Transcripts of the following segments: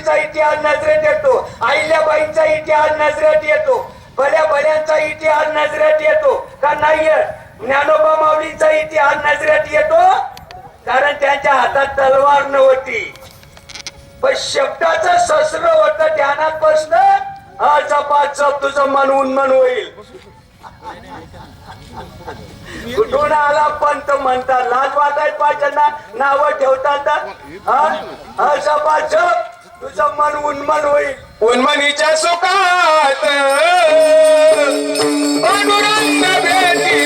मावशीचा इतिहास नजरेत येतो. अहिल्याबाईंचा इतिहास नजरेत येतो. भल्या भल्यांचा इतिहास नजरेत येतो. का नाही ज्ञानोबा माऊलींचा इतिहास नजरेत येतो. कारण त्यांच्या हातात तलवार नव्हती. पण शब्दाचं शस्त्र होत ध्यानात बसलं हा जपा जप तुझं मन उन्मन होईल. कुठून आला पंत म्हणतात लाज वाटायला पाहिजे ना? नाव ठेवतात हा? हा जप तुझा मन उन्मन होईल. उन्मनीच्या सुखात. अनुरंग भेटी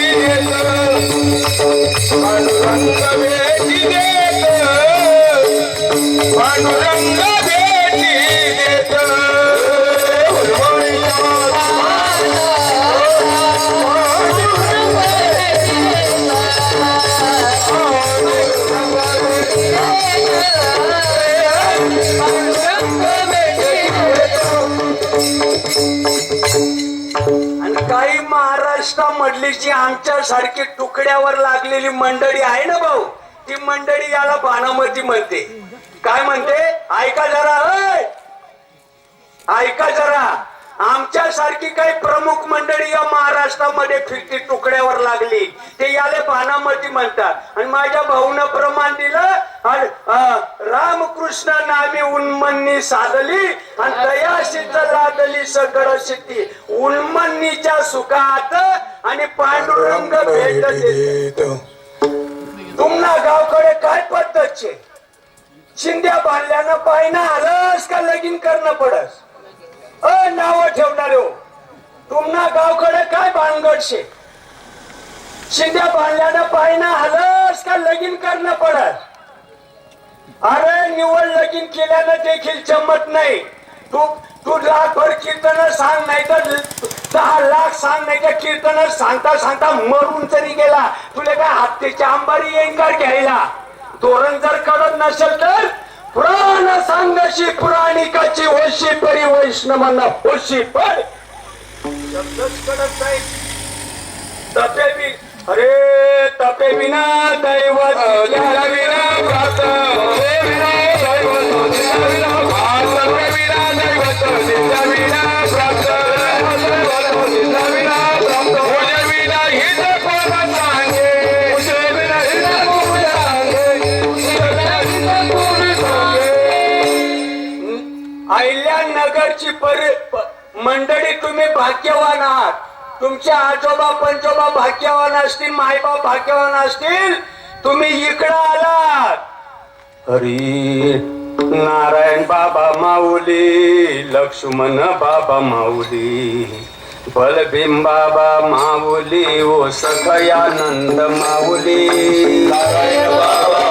अनुरंग भेटी महाराष्ट्र मधलीची आमच्या सारखी तुकड्यावर लागलेली मंडळी आहे ना भाऊ? ती मंडळी याला बाणामती म्हणते. काय म्हणते? ऐका जरा ऐका जरा. आमच्या सारखी काही प्रमुख मंडळी या महाराष्ट्रामध्ये फिरती तुकड्यावर लागली. ते याले बाणामती म्हणतात. आणि माझ्या भाऊनं प्रमाण दिलं आणि, रामकृष्ण नामी उन्मन्नी साधली आणि दयाशीच लादली सगळ सिद्धी. उन्मन्नीच्या सुखात आणि पांडुरंग भेट देते. तुमना गावकडे काय पद्धत छे शिंद्या बांधल्यानं पायना आलंस का लगीन करणं पडस? अ नाव ठेवणारे हो. तुमना गावकडे काय भानगड शे शिंद्या बांधल्यानं पायना आलंस का लगीन करणं पडस? अरे निवड लगीन केल्यानं देखील चमत नाही. तू तू लाखभर कीर्तन सांग नाही तर दहा लाख सांग नाही तर कीर्तन सांगता सांगता मरून तरी गेला तुला काय हत्तीच्या अंबारी येईन का घ्यायला? धोरण जर कळत नसेल तर पुराण सांगशी पुराणिकाची होशी परी वैष्णवांना होशी पण शब्दच कळत नाही तसे मी अरे तपे विना दैवत विना प्रात विना दैवत विना दैवत विना प्रात विना विना हित सांगे? परि मंडळी तुम्ही भाग्यवान आहात. तुमचे आजोबा पंजोबा भाग्यवान असतील मायबाप भाग्यवान असतील तुम्ही इकडं आलात. हरी नारायण बाबा माऊली लक्ष्मण बाबा माऊली बलभीम बाबा माऊली ओ सखयानंद माऊली. नारायण बाबा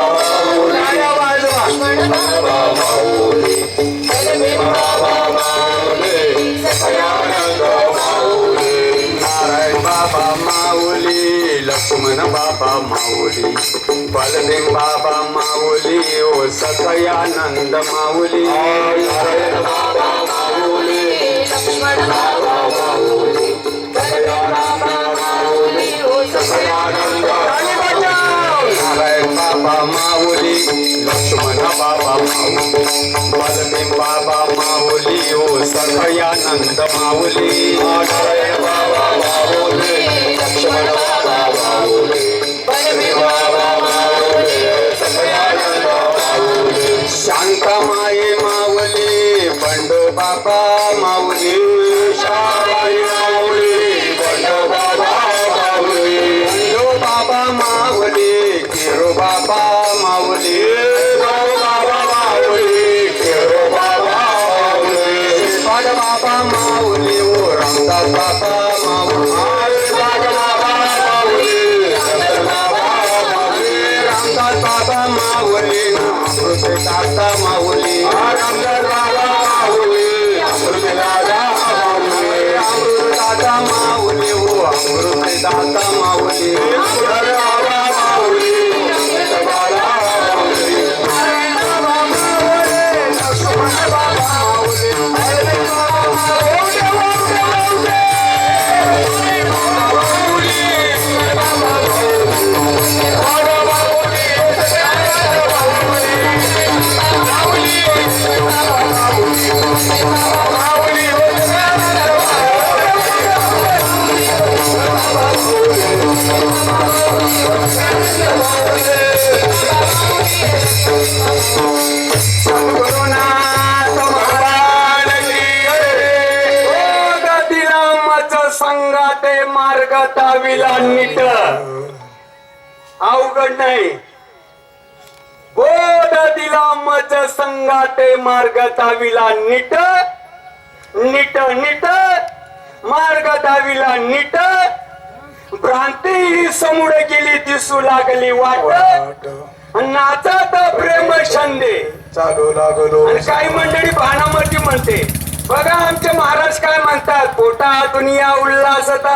नारायण माऊली. बलदेव बाबा माऊली ओ सतयानंद माऊली. नारायण बाबा माऊली लक्ष्मण बाबा माऊली. बाबा माऊली ओ नारायण बाबा माऊली लक्ष्मण बाबा माऊली बलदेव बाबा माऊली ओ सतयानंद माऊली. नारायण बाबा माऊली लक्ष्मण बाबा माऊली. शांता माये माऊली बंडो बाबा माऊली माऊली दाविला नीट अवघड नाही. गोड दिला मज संगाटे मार्ग दाविला नीट. नीट नीट. मार्ग दाविला नीट. भ्रांती ही समुड गेली दिसू लागली वाट. नाचात प्रेम छंदे. चालू लागलो. काही मंडळी भानामती म्हणते बघा आमचे महाराज काय म्हणतात? पोटा दुनिया उल्हासता.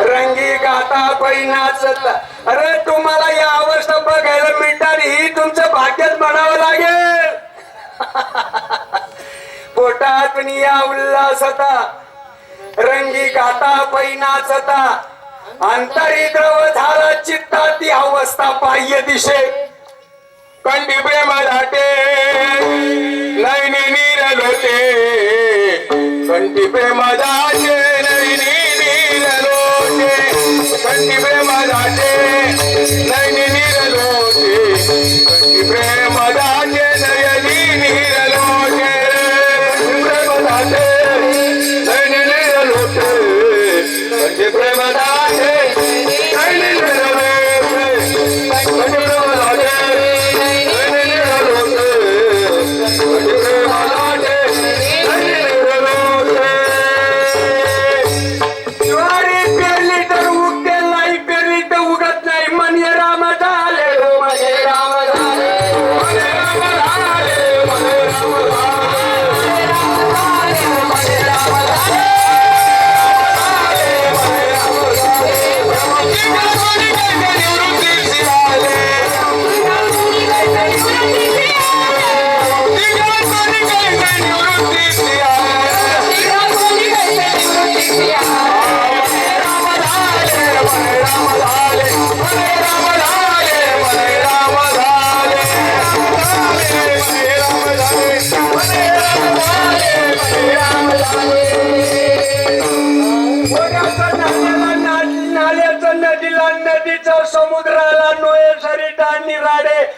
रंगी गाता पै अरे तुम्हाला या अवस्था बघायला मिळणार ही तुमचं भाग्यच म्हणावं लागेल. पोटात दुनिया उल्हासता. रंगी गाता पै नाचता. अंतरी द्रव झाला चित्ता ती अवस्था बाह्य दिशे. कंडी प्रेम दाटे नैनी नीर लोटे प्रेम लाटे. कंठी प्रेम लाटे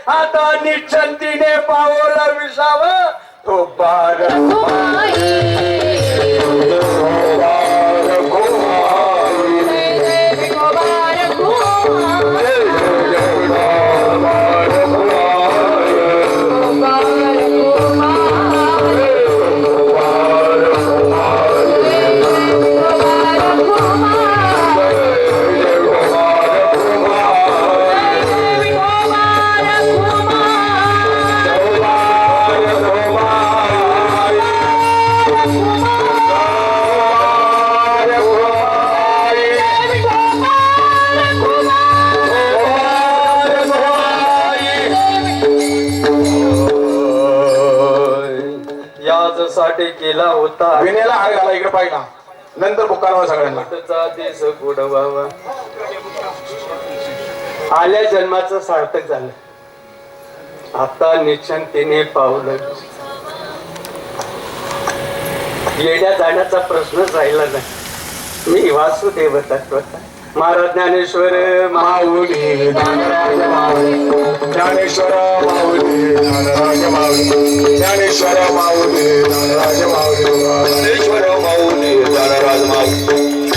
आता निश्चंतीने पावलं विसाव. तो पार यासाठी केला होता. विनेला हार घाला इकडे पाहिजे नंतर बुकाला सगळ्यांना. त्याचा देश गोडवावा आल्या जन्माचं सार्थक झालं. आता निश्चंतीने पावलं. येड्या जाण्याचा प्रश्नच राहिला नाही. मी वासुदेव तत्वता महाराज ज्ञानेश्वर माऊली ज्ञानराज माऊली. ज्ञानेश्वर माऊली ज्ञानराज माऊली. ज्ञानेश्वर माऊली ज्ञानराज माऊली. ज्ञानेश्वर माऊली ज्ञानराज माऊली.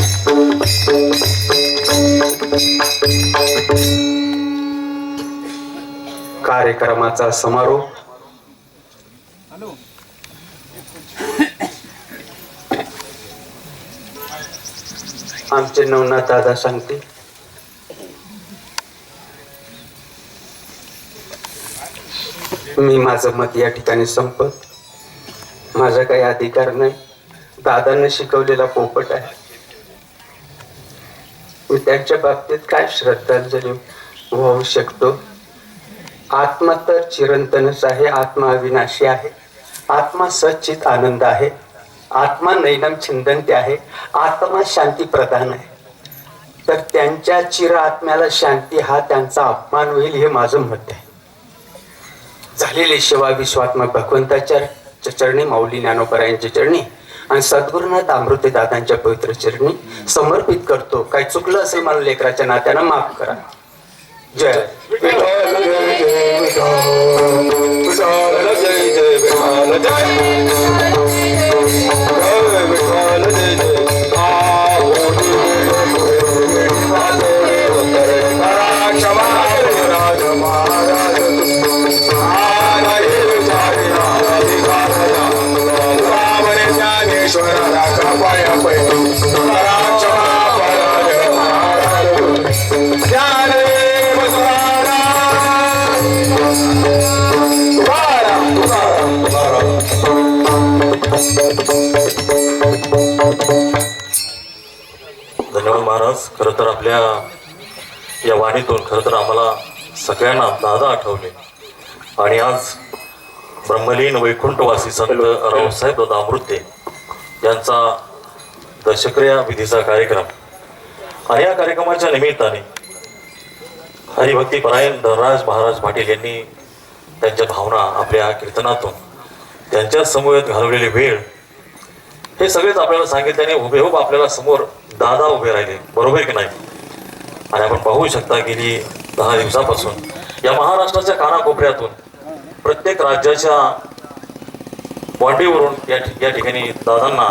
कार्यक्रमाचा समारोप. आमचे नवनाथ दादा सांगते मी माझं मत या ठिकाणी संपत माझा काही अधिकार नाही. दादांनी शिकवलेला पोपट आहे. मी त्यांच्या बाबतीत काय श्रद्धांजली वाहू शकतो? आत्मा तर चिरंतनच आहे. आत्मा अविनाशी आहे. आत्मा सच्चित आनंद आहे. आत्मा नैनम छिंदंती आहे. आत्मा शांती प्रधान आहे. तर त्यांच्या चिर आत्म्याला शांती हा त्यांचा अपमान होईल हे माझं मत आहे. झालेली शिवा विश्वात्मक भगवंताच्या च- चरणी माऊली ज्ञानोपरायांच्या चरणी आणि सद्गुरुनाथ अमृते दादांच्या पवित्र चरणी समर्पित करतो. काही चुकलं असेल मला लेकराच्या नात्यानं माफ करा. जय. जय जय. धन्यवाद महाराज. खरं तर आपल्या या वाणीतून खरं तर आम्हाला सगळ्यांना दादा आठवले. आणि आज ब्रह्मलीन वैकुंठवासी संत रावसाहेब दादा अमृते यांचा दशक्रिया विधीचा कार्यक्रम. आणि या कार्यक्रमाच्या निमित्ताने हरिभक्तीपरायण धनराज महाराज पाटील यांनी त्यांच्या भावना आपल्या कीर्तनातून त्यांच्यासमोर घालवलेली वेळ हे सगळेच आपल्याला सांगितल्याने हुबेहूब आपल्याला समोर दादा उभे राहिले. बरोबर की नाही? आणि आपण पाहू शकता गेली दहा दिवसापासून या महाराष्ट्राच्या कानाकोपऱ्यातून प्रत्येक राज्याच्या वाटेवरून या या ठिकाणी दादांना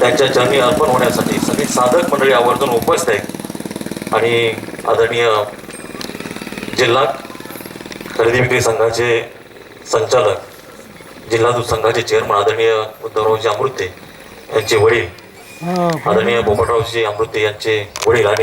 त्यांच्या चरणी अर्पण होण्यासाठी सगळी साधक मंडळी आवर्जून उपस्थित आहेत. आणि आदरणीय जिल्हा खरेदी विक्री संघाचे संचालक जिल्हा दूध संघाचे चेअरमन आदरणीय उद्धवरावजी अमृते यांचे वडील आदरणीय पोपटरावजी अमृते यांचे वडील आणि